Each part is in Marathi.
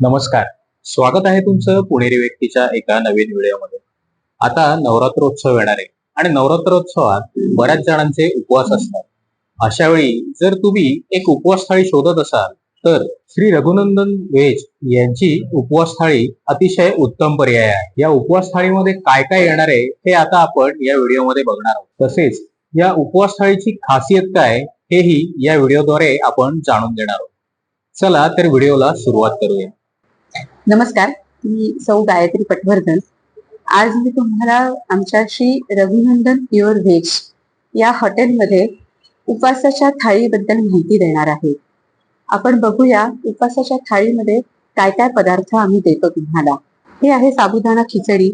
नमस्कार. स्वागत आहे तुमचं पुणेरी व्यक्तीच्या एका नवीन व्हिडिओमध्ये. आता नवरात्रोत्सव येणार आहे आणि नवरात्रोत्सवात बऱ्याच जणांचे उपवास असतात. अशा वेळी जर तुम्ही एक उपवासस्थळी शोधत असाल तर श्री रघुनंदन व्हेज यांची उपवासस्थळी अतिशय उत्तम पर्याय आहे. या उपवासस्थळीमध्ये काय काय येणार आहे हे आता आपण या व्हिडिओमध्ये बघणार आहोत. तसेच या उपवासस्थळीची खासियत काय हेही या व्हिडिओद्वारे आपण जाणून घेणार आहोत. चला तर व्हिडिओला सुरुवात करूया. नमस्कार मी सौ गायत्री पटवर्धन. आज मी तुम्हाला आमच्या श्री रघुनंदन प्युअर व्हेज या हॉटेलमध्ये उपवासाच्या थाळीबद्दल माहिती देणार आहे. आपण बघूया उपवासाच्या थाळीमध्ये काय काय पदार्थ आम्ही देतो तुम्हाला. हे आहे साबुदाणा खिचडी.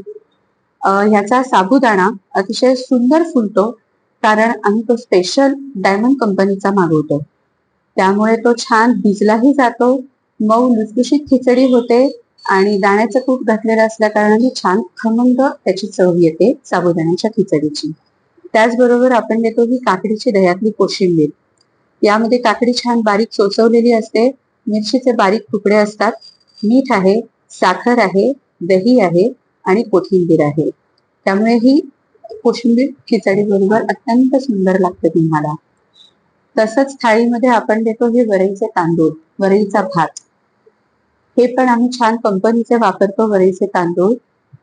ह्याचा साबुदाणा अतिशय सुंदर फुलतो कारण आम्ही तो स्पेशल डायमंड कंपनीचा मागवतो. त्यामुळे तो छान भिजलाही जातो मऊ लुसलुशीत खिचडी होते आणि दाण्याचं तूप घातलेलं असल्या कारणाने छान खमंग त्याची चव येते साबुदाण्याच्या खिचडीची. त्याचबरोबर आपण देतो ही काकडीची दह्यातली कोशिंबीर. यामध्ये काकडी छान बारीक चोचवलेली असते. मिरचीचे बारीक तुकडे असतात. मीठ आहे साखर आहे दही आहे आणि कोथिंबीर आहे. त्यामुळे ही कोशिंबीर खिचडी बरोबर अत्यंत सुंदर लागते तुम्हाला. तसंच थाळीमध्ये आपण देतो हे वरईचे तांदूळ वरईचा भात. हे पण आम्ही छान कंपनीचे वापरतो वरेचे तांदूळ.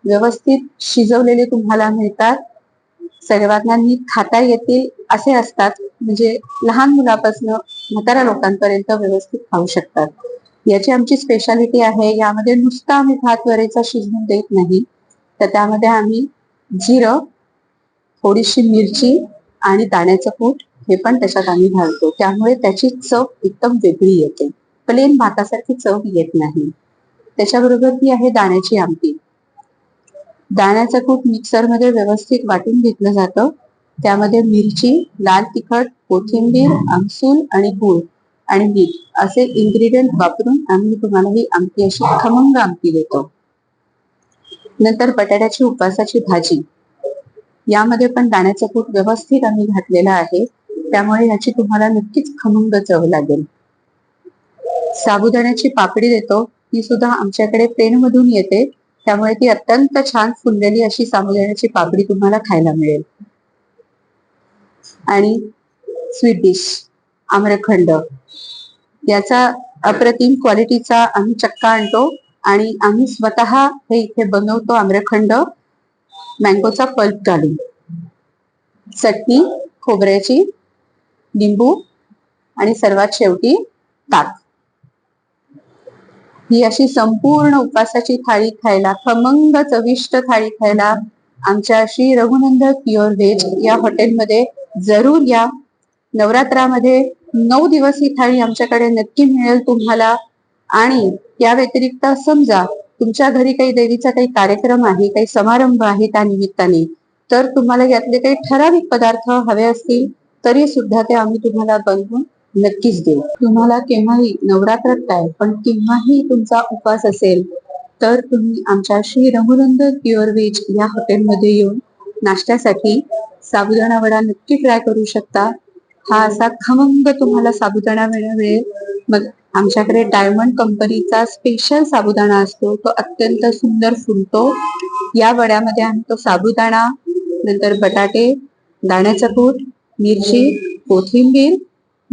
व्यवस्थित शिजवलेले तुम्हाला मिळतात. सर्वांना नीट खाता येतील असे असतात. म्हणजे लहान मुलापासून म्हाताऱ्या लोकांपर्यंत व्यवस्थित खाऊ शकतात. याची आमची स्पेशालिटी आहे. यामध्ये नुसता आम्ही भात वरेचा शिजवून देत नाही. तर त्यामध्ये आम्ही जिरं थोडीशी मिरची आणि दाण्याचं कूट हे पण त्याच्यात आम्ही घालतो. त्यामुळे त्याची चव एकदम वेगळी येते. प्लेन भातासारखी चव येत नाही. त्याच्याबरोबर ती आहे दाण्याची आमटी. दाण्याचं कूट मिक्सरमध्ये व्यवस्थित वाटून घेतलं जातं. त्यामध्ये मिरची लाल तिखट कोथिंबीर आमसूल आणि गूळ आणि मीठ असे इन्ग्रेडियंट वापरून आम्ही तुम्हाला ही आमटी अशी खमंग आमटी देतो. नंतर बटाट्याची उपवासाची भाजी. यामध्ये पण दाण्याचं कूट व्यवस्थित आम्ही घातलेलं आहे. त्यामुळे याची तुम्हाला नक्कीच खमंग चव लागेल. साबुदाण्याची पापडी देतो ती सुद्धा आमच्याकडे प्लेन मधून येते. त्यामुळे ती अत्यंत छान फुललेली अशी साबुदाण्याची पापडी तुम्हाला खायला मिळेल. आणि स्वीट डिश आम्रखंड. याचा अप्रतिम क्वालिटीचा आम्ही चक्का आणतो आणि आम्ही स्वतः हे इथे बनवतो आम्रखंड. मँगोचा पल्प घालून चटणी खोबऱ्याची लिंबू आणि सर्वात शेवटी ताक. ही अशी संपूर्ण उपासाची थाळी खायला खमंग चविष्ट थाळी खायला आमच्या श्री रघुनंद प्युअर व्हेज या हॉटेलमध्ये जरूर या. नवरात्रामध्ये नऊ दिवस ही थाळी आमच्याकडे नक्की मिळेल तुम्हाला. आणि या व्यतिरिक्त समजा तुमच्या घरी काही देवीचा काही कार्यक्रम आहे काही समारंभ आहे त्या निमित्ताने तर तुम्हाला यातले काही ठराविक पदार्थ हवे असतील तरी सुद्धा ते आम्ही तुम्हाला बनवून नक्कीच देऊ. तुम्हाला केव्हाही नवरात्रात काय पण केव्हाही तुमचा उपवास असेल तर तुम्ही आमच्या श्री रघुनंद प्युअर व्हेज या हॉटेलमध्ये येऊन नाश्त्यासाठी साबुदाणा वडा नक्की ट्राय करू शकता. हा असा खमंग तुम्हाला साबुदाणा वडा मिळेल. मग आमच्याकडे डायमंड कंपनीचा स्पेशल साबुदाणा असतो. तो अत्यंत सुंदर फुलतो. या वड्यामध्ये आम्ही तो साबुदाणा नंतर बटाटे दाण्याचं कूट मिरची कोथिंबीर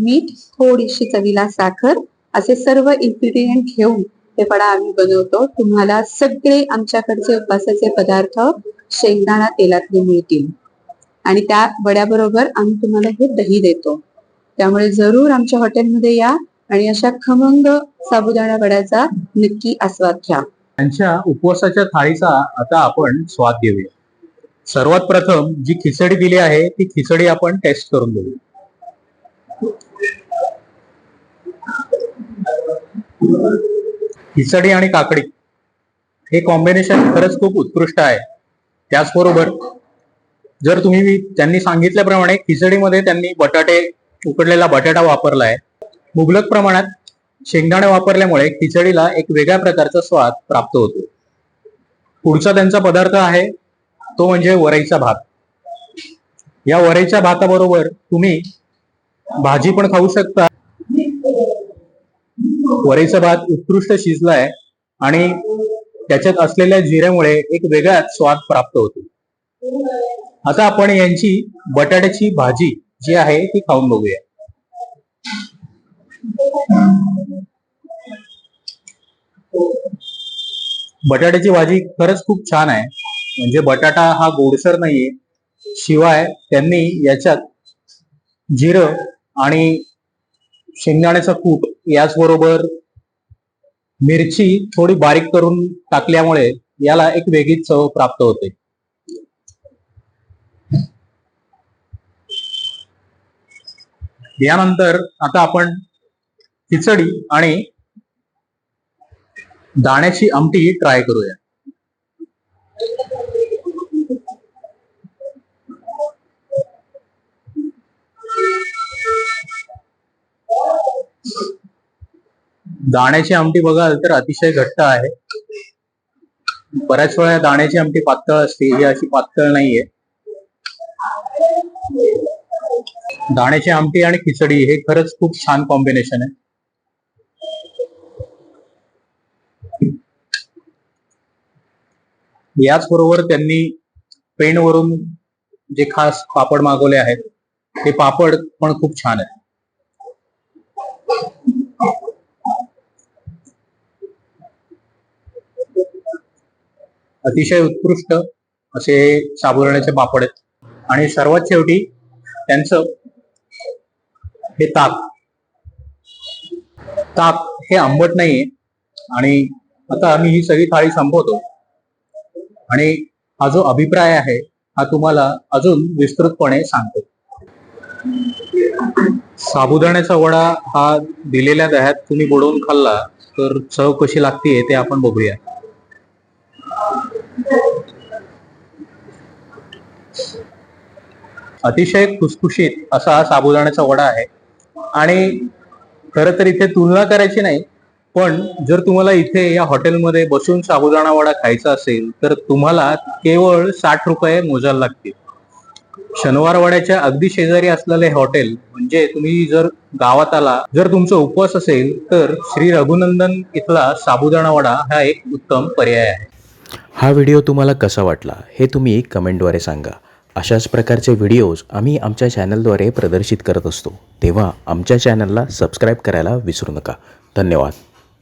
मीठ थोडीशी चवीला साखर असे सर्व इन्ग्रेडियंट घेऊन ते वडा आम्ही बनवतो. तुम्हाला सगळे आमच्याकडचे उपवासाचे पदार्थ शेंगदाणा तेलातले मिळतील. आणि त्या वड्याबरोबर आम्ही तुम्हाला हे दही देतो. त्यामुळे जरूर आमच्या हॉटेलमध्ये या आणि अशा खमंग साबुदाणा वड्याचा नक्की आस्वाद घ्या. त्यांच्या उपवासाच्या थाळीचा आता आपण स्वाद घेऊया. सर्वात प्रथम जी खिचडी दिली आहे ती खिचडी आपण टेस्ट करून घेऊ खिचडी आणि काकडी हे कॉम्बिनेशन खरंच खूप उत्कृष्ट आहे. त्याचबरोबर जर तुम्ही त्यांनी सांगितल्याप्रमाणे खिचडीमध्ये त्यांनी बटाटे उकडलेला बटाटा वापरला आहे मुबलक प्रमाणात शेंगदाणे वापरल्यामुळे खिचडीला एक वेगळ्या प्रकारचा स्वाद प्राप्त होतो. पुढचा त्यांचा पदार्थ आहे तो म्हणजे वरईचा भात. या वरईच्या भाताबरोबर तुम्ही भाजी पण खाऊ शकता. वरईचा भात उत्कृष्ट शिजलाय आणि त्याच्यात असलेल्या जिऱ्यामुळे एक वेगळाच स्वाद प्राप्त होतो. आता आपण यांची बटाट्याची भाजी जी आहे ती खाऊन बघूया. बटाट्याची भाजी खरंच खूप छान आहे. म्हणजे बटाटा हा गोडसर नाहीये. शिवाय त्यांनी याच्यात जिरं आणि शेंगदाण्याचा कूट याचबरोबर मिरची थोडी बारीक करून टाकल्यामुळे याला एक वेगळी चव प्राप्त होते. यानंतर आता आपण खिचडी आणि दाण्याची आमटी ट्राय करूया. दाण्याची आमटी बघाल तर अतिशय घट्ट आहे. बऱ्याच वेळा दाण्याची आमटी पातळ असते ही अशी पातळ नाहीये. दाण्याची आमटी आणि खिचडी हे खरंच खूप छान कॉम्बिनेशन आहे. याचबरोबर त्यांनी पेणवरून जे खास पापड मागवले आहेत ते पापड पण खूप छान आहे अतिशय उत्कृष्ट असे साबुदाण्याचे पापड आहेत. आणि सर्वात शेवटी त्यांचं हे ताक. ताक हे आंबट नाहीये. आणि आता आम्ही ही सगळी थाळी संपवतो. आणि हा जो अभिप्राय आहे हा तुम्हाला अजून विस्तृतपणे सांगतो. साबुदाण्याचा वडा हा दिलेल्या दह्यात तुम्ही बुडवून खाल्ला तर चव कशी लागते ते आपण बघूया. अतिशय खुसखुशीत असा हा साबुदाण्याचा वडा आहे. आणि खरं तर इथे तुलना करायची नाही पण जर तुम्हाला इथे या हॉटेलमध्ये बसून साबुदाणा वडा खायचा असेल तर तुम्हाला केवळ साठ रुपये मोजायला लागतील. शनिवार वाड्याच्या अगदी शेजारी असलेले हॉटेल म्हणजे तुम्ही जर गावात आला जर तुमचा उपवास असेल तर श्री रघुनंदन इथला साबुदाणा वडा हा एक उत्तम पर्याय आहे. हा व्हिडिओ तुम्हाला कसा वाटला हे तुम्ही कमेंटद्वारे सांगा. अशाच प्रकारचे व्हिडिओज आम्ही आमच्या चॅनलद्वारे प्रदर्शित करत असतो. तेव्हा आमच्या चॅनलला सबस्क्राईब करायला विसरू नका. धन्यवाद.